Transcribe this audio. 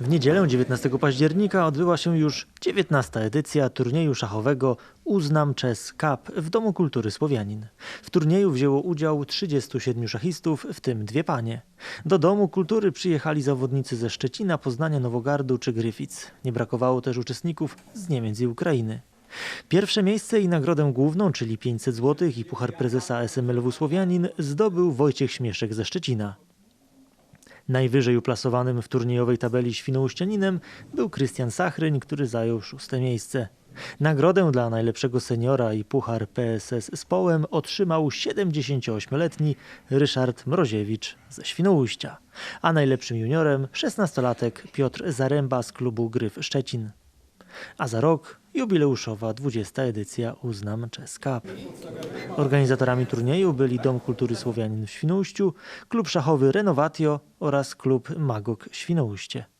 W niedzielę 19 października odbyła się już 19. edycja turnieju szachowego Uznam Chess Cup w Domu Kultury Słowianin. W turnieju wzięło udział 37 szachistów, w tym dwie panie. Do Domu Kultury przyjechali zawodnicy ze Szczecina, Poznania, Nowogardu czy Gryfic. Nie brakowało też uczestników z Niemiec i Ukrainy. Pierwsze miejsce i nagrodę główną, czyli 500 zł i puchar prezesa SMLW Słowianin zdobył Wojciech Śmieszek ze Szczecina. Najwyżej uplasowanym w turniejowej tabeli świnoujścianinem był Krystian Sachryń, który zajął szóste miejsce. Nagrodę dla najlepszego seniora i puchar PSS z Połem otrzymał 78-letni Ryszard Mroziewicz ze Świnoujścia, a najlepszym juniorem 16-latek Piotr Zaręba z klubu Gryf Szczecin. A za rok jubileuszowa 20. edycja Uznam Chess Cup. Organizatorami turnieju byli Dom Kultury Słowianin w Świnoujściu, klub szachowy Renovatio oraz klub Magok Świnoujście.